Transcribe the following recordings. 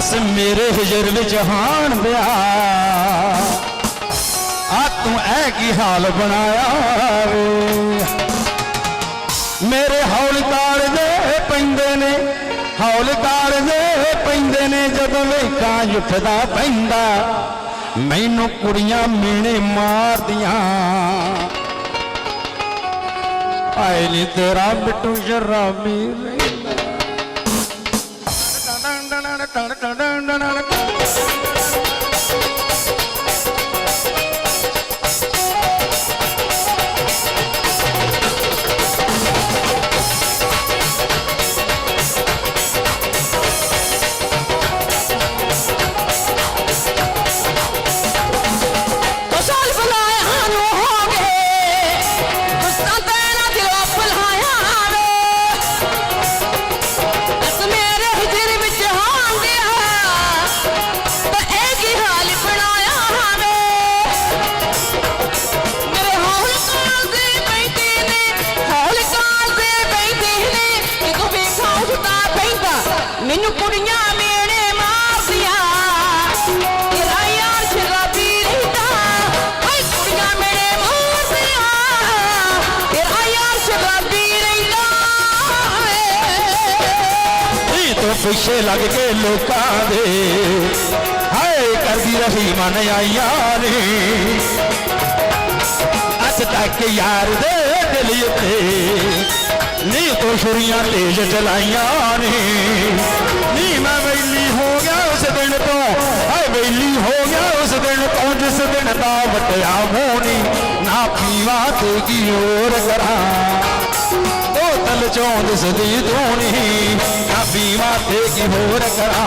ਦੱਸ ਮੇਰੇ ਹਿਜਰ ਵਿੱਚ ਹਾਣ ਪਿਆ। ਆ ਤੂੰ ਐ ਕੀ ਹਾਲ ਬਣਾਇਆ ਵੇ? ਮੇਰੇ ਹੌਲ ਦੇ ਪੈਂਦੇ ਨੇ, ਹੌਲ ਦੇ ਪੈਂਦੇ ਨੇ, ਜਦੋਂ ਵੇਖਾਂ ਉੱਠਦਾ ਪੈਂਦਾ। ਮੈਨੂੰ ਕੁੜੀਆਂ ਮੀਣੇ ਮਾਰਦੀਆਂ। ਆਏ ਨੀ ਤੇਰਾ ਬਿੱਟੂ ਸ਼ਰਾਬੀ તણ તણ ਪਿੱਛੇ ਲੱਗ ਕੇ ਲੋਕਾਂ ਦੇ। ਹਾਏ, ਕਰਦੀ ਰਹੀ ਮਨ ਆਈਆਂ ਨੇ। ਅੱਜ ਤੱਕ ਯਾਰ ਦੇ ਦਿਲ ਉੱਤੇ ਨੀ ਤੋਂ ਛੁਰੀਆਂ ਤੇਜ ਚਲਾਈਆਂ ਨੇ। ਨੀ ਮੈਂ ਵੈਲੀ ਹੋ ਗਿਆ ਉਸ ਦਿਨ ਤੋਂ। ਹਾਏ ਵੈਲੀ ਹੋ ਗਿਆ ਉਸ ਦਿਨ ਤੋਂ, ਜਿਸ ਦਿਨ ਦਾ ਵਟਿਆ ਮੋਨੀ। ਨਾ ਪੀਵਾ ਤੇ ਕੀ ਹੋਰ ਕਰਾਂ। ਬੋਤਲ ਚੋਂ ਦਿਸਦੀ ਧੂਣੀ ਨਾ ਪੀਵਾ ਕੀ ਹੋਰ ਕਰਾਂ।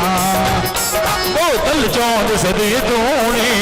ਉਹ ਚੋਂ ਦਿਸਦੀ ਧੂਣੀ ਕੁੜੀਆਂ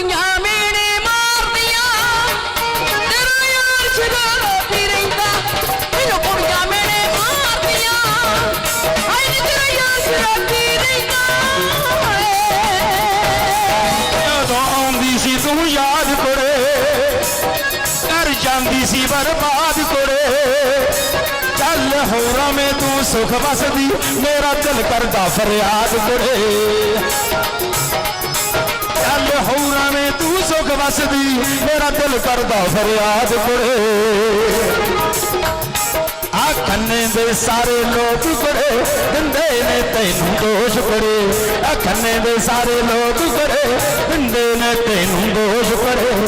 ਕੁੜੀਆਂ ਮੇਣੇ ਮਾਰਦੀਆਂ ਤੇਰਾ ਯਾਰ ਸ਼ਰਾਬੀ ਰਹਿੰਦਾ, ਮੈਨੂੰ ਕੁੜੀਆਂ ਮੇਣੇ ਮਾਰਦੀਆਂ ਹਾਏ ਨੀ ਤੇਰਾ ਯਾਰ ਸ਼ਰਾਬੀ ਰਹਿੰਦਾ। ਜਦੋਂ ਆਉਂਦੀ ਸੀ ਤੂੰ ਯਾਦ ਕੁੜੇ ਕਰ ਜਾਂਦੀ ਸੀ ਬਰਬਾਦ ਕੁੜੇ। ਚੱਲ ਹੋਰਾਂ ਮੇ ਤੂੰ ਸੁਖ ਵਸਦੀ, ਮੇਰਾ ਦਿਲ ਕਰਦਾ ਫਰਿਆਦ ਕੁੜੇ। ਚੱਲ ਹੋਰਾਂ ਤੂੰ ਸੁਖ ਵਸਦੀ, ਮੇਰਾ ਦਿਲ ਕਰਦਾ ਫਰਿਆਦ ਕੁੜੇ ਆ ਦੇ ਸਾਰੇ ਲੋਕ ਕੁੜੇ ਦਿੰਦੇ ਨੇ ਤੈਨੂੰ ਦੋਸ਼ ਕੁੜੇ ਆ ਦੇ ਸਾਰੇ ਲੋਕ ਕੁੜੇ ਦਿੰਦੇ ਨੇ ਤੈਨੂੰ ਦੋਸ਼ ਕੁੜੇ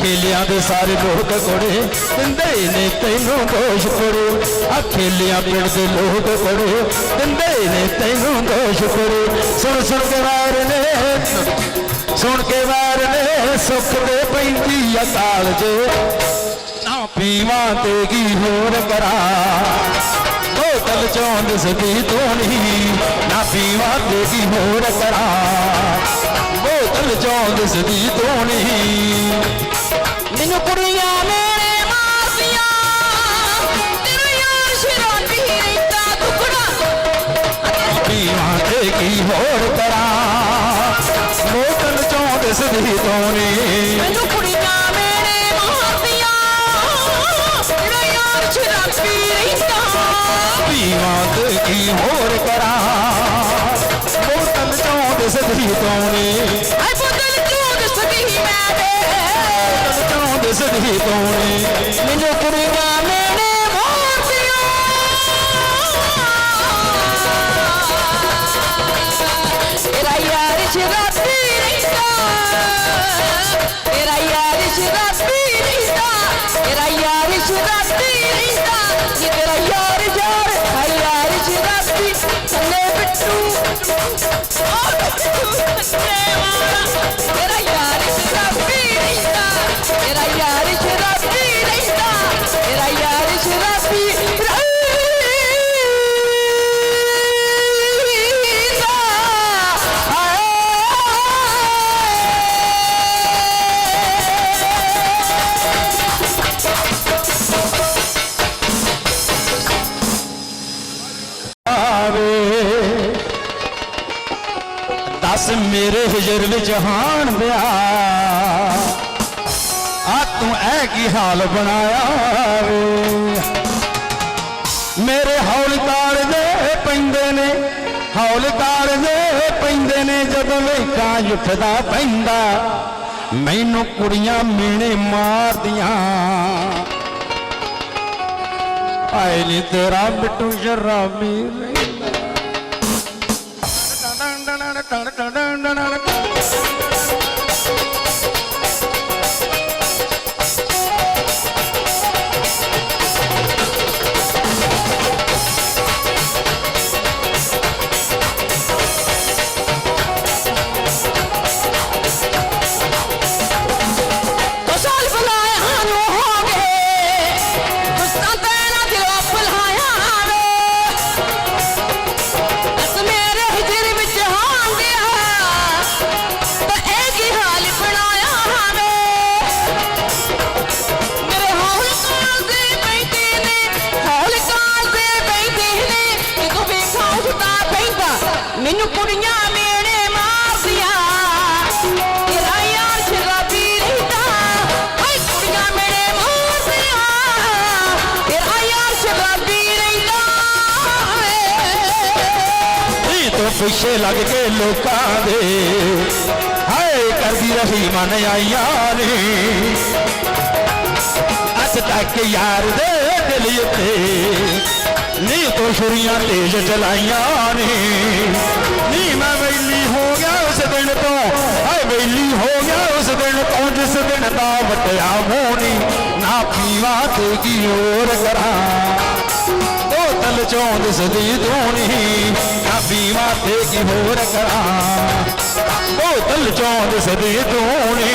ਖੇਲਿਆਂ ਦੇ ਸਾਰੇ ਲੋਕ ਕੁੜੇ ਦਿੰਦੇ ਨੇ ਤੈਨੂੰ ਦੋਸ਼ ਕੁੜੇ ਆ ਖੇਲਿਆਂ ਪਿੰਡ ਦੇ ਲੋਕ ਕੁੜੇ ਦਿੰਦੇ ਨੇ ਤੈਨੂੰ ਦੋਸ਼ ਕੁੜੇ ਸੁਣ ਸੁਣ ਕੇ ਵਾਰ ਨੇ। ਸੁਣ ਕੇ ਵਾਰ ਨੇ ਸੁੱਖ ਦੇ ਪੈਂਦੀ ਅਕਾਲ ਜੇ ਨਾ ਪੀਵਾਂ ਤੇ ਕੀ ਹੋਰ ਕਰਾਂ ਬੋਤਲ ਚੋਂ ਦਿਸਦੀ ਧੋਣੀ ਨਾ ਪੀਵਾਂ ਤੇ ਕੀ ਹੋਰ ਕਰਾਂ ਬੋਤਲ ਚੋਂ ਦਿਸਦੀ ਧੋਣੀ ਮੈਨੂੰ ਕੁੜੀਆਂ ਮੇਰੇ ਮਾਰਦੀਆਂ ਤੇਰਾ ਯਾਰ ਸ਼ਰਾਬੀ ਰਹਿੰਦਾ ਟੁਕੜਾ ਪੀਵਾਂ ਤੇ ਕੀ ਹੋਰ ਕਰਾਂ। ਬੋਤਲ ਕਿਸ ਦੀ ਤੋਨੇ ਮੈਨੂੰ ਕੁੜੀਆਂ ਮੇਰੇ ਮਾਰਦੀਆਂ ਮੇਰਾ ਯਾਰ ਸ਼ਰਾਬੀ ਰਹਿੰਦਾ ਪੀਵਾਂ ਤੇ ਕੀ ਹੋਰ ਕਰਾਂ? ਬੋਤਲ ਚੋਂ ਦਿਸ ਦੀ ਤੋਨੇ ਐ ਬੋਤਲ ਚੋਂ ਦਿਸ ਦੀ ਮੈਂ ਦੇ ਬੋਤਲ ਚੋਂ ਦਿਸ ਦੀ ਤੋਨੇ ਮੈਨੂੰ ਕੁੜੀਆਂ ਮੇਰੇ ਮਾਰਦੀਆਂ ਮੇਰਾ ਯਾਰ ਸ਼ਰਾਬੀ ਬਿੱਟੂ ਦੱਸ ਮੇਰੇ ਵਿੱਚ ਹਾਣ ਦਿਆ ਆ ਤੂੰ ਐ ਕੀ ਹਾਲ ਬਣਾਇਆ ਵੇ? ਮੇਰੇ ਹੌਲ ਤਾਲ ਦੇ ਪੈਂਦੇ ਨੇ, ਹੌਲ ਤਾਲ ਦੇ ਪੈਂਦੇ ਨੇ, ਜਦੋਂ ਵੇਖਾਂ ਉੱਠਦਾ ਪੈਂਦਾ। ਮੈਨੂੰ ਕੁੜੀਆਂ ਮੀਣੇ ਮਾਰਦੀਆਂ। ਆਏ ਨੀ ਤੇਰਾ ਬਿੱਟੂ ਸ਼ਰਾਬੀ ਕੁਸ਼ਲ ਪਿੱਛੇ ਲੱਗ ਕੇ ਲੋਕਾਂ ਦੇ ਹਾਏ ਕਰਦੀ ਰਹੀ ਮਨ ਆਈਆਂ ਨੇ ਅੱਜ ਤੱਕ ਯਾਰ ਦੇ ਦਿਲ ਉੱਤੇ ਨੀ ਤੋਂ ਛੁਰੀਆਂ ਤੇਜ਼ ਚਲਾਈਆਂ ਨੇ ਨੀ ਮੈਂ ਵੈਲੀ ਹੋ ਗਿਆ ਉਸ ਦਿਨ ਤੋਂ ਹਾਏ ਵੈਲੀ ਹੋ ਗਿਆ ਉਸ ਦਿਨ ਤੋਂ ਜਿਸ ਦਿਨ ਦਾ ਵਟਿਆ ਮੋਣੀ ਨਾ ਪੀਵਾ ਤੇ ਕੀ ਹੋਰ ਕਰਾਂ ਬੋਤਲ ਚੋਂ ਦਿਸਦੀ ਧੂਣੀ ਸੀਵਾ ਤੇ ਕੀ ਹੋਰ ਕਰਾਂ? ਉਹ ਤਲ ਚੌਂਦ ਸਦੀ ਤੂੰ ਨੇ